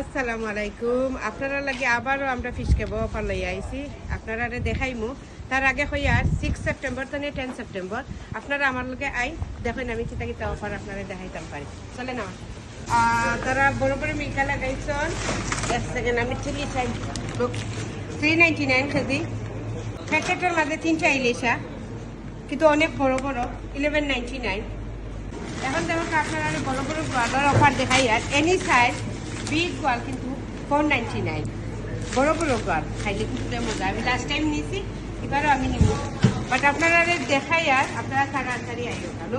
আসসালামু আলাইকুম। আপনারা লাগে আবারও আমরা ফিশ কেব অফার লই আইছি। আপনারা দেখাইমু। তার আগে হইয়া সিক্স সেপ্টেম্বর তো টেন সেপ্টেম্বর আপনারা আমার লগে আই, দেখেন আমি চিতা কিতা অফার আপনারা দেখাইতাম পারি। চলে না তারা বড় বড় মিল্কা লাগাইছন। এক সেকেন্ড আমি ঠিকই চাই থ্রি নাইনটি নাইন কেজি। প্যাকেটের মাঝে তিনটা ইলিশা কিন্তু অনেক বড় বড় ইলেভেন নাইনটি নাইন এখন দেখো আপনারা বড় বড় অফার দেখাই আর এনি সাইজ বিগ গোয়াল কিন্তু ফোর নাইনটি নাইন বড় বড় গোয়াল খাইলে কিন্তু মজা। আমি লাস্ট টাইম নিয়েছি এবারও আমি নিব। বাট আপনারা দেখাই আর আপনারা তাড়াতাড়ি আইও ভালো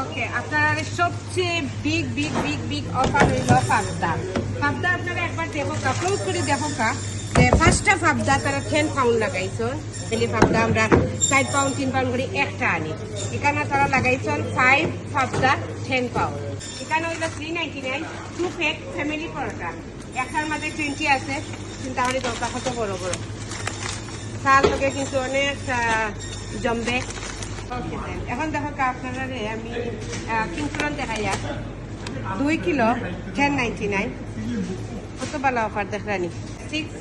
ওকে আপনারা সবচেয়ে big big big big offer হইল পাবদা পাবদা আপনারা একবার দেখো কা ক্লোজ করে দেখো কা, যে পাঁচটা পাবদা তারা টেন পাউন্ড লাগাইছন। পেলি পাবদা আমরা চার পাউন্ড তিন পাউন্ড করে একটা আনি। এখানে তারা লাগাইছন ফাইভ পাবদা টেন পাউন্ড এখানে হইল three ninety nine two pack family paratha. একটার মাঝে টোয়েন্টি আছে, কিন্তু আমাদের দরকার কত বড় বড়। তার লগে কিন্তু অনেক জমবে। এখন দেখো আপনারা আমি কিনতুলন দেখাই আর। দুই কিলো টেন নাইনটি নাইন কত ভালো অফার দেখলানি সিক্স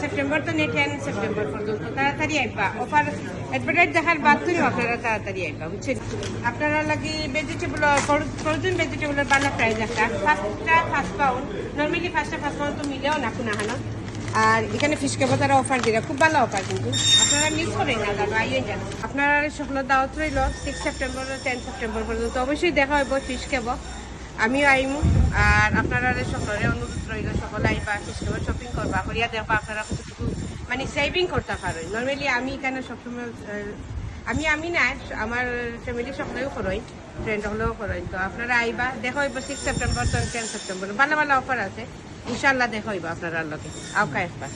সেপ্টেম্বর তো নেই টেন সেপ্টেম্বর পর্যন্ত তাড়াতাড়ি আইবা। অফার অ্যাডভার্টাইজ দেখার বাদ তুই আপনারা তাড়াতাড়ি আইবা, বুঝছেন? আপনারা লাগি ভেজিটেবল ফ্রোজেন ভেজিটেবলের ভালো প্রাইস একটা। ফার্স্টটা ফার্স্ট পাউন্ড নর্মালি ফার্স্টটা ফার্স্ট পাউন্ড তো মিলেও না কোনো হানো। আর এখানে ফিশ কেবো তারা অফার দিলে খুব ভালো অফার কিন্তু। আপনারা মিস করেন না দাদা আইয়ে যান। আপনারা সকল দাওয়াত রইল সিক্স সেপ্টেম্বর টেন সেপ্টেম্বর পর্যন্ত। অবশ্যই দেখা হইব ফিশ কেবো আমিও আইমু। আর আপনারা সকলের অনুরোধ রইল সকলে আইবা কেবো শপিং করবা। করিয়া দেখবা আপনারা কতটুকু মানে সেভিং করতে পারো নর্মালি আমি এখানে সবসময় আমি আমি না, আমার ফ্যামিলি সকলেও করই ফ্রেন্ড হলেও করই তো আপনারা আইবা, দেখো হইব সিক্স সেপ্টেম্বর টেন সেপ্টেম্বর ভালো ভালো অফার আছে। ইনশাল্লাহ দেখো হইব আপনারা লোকে আওকা একবার।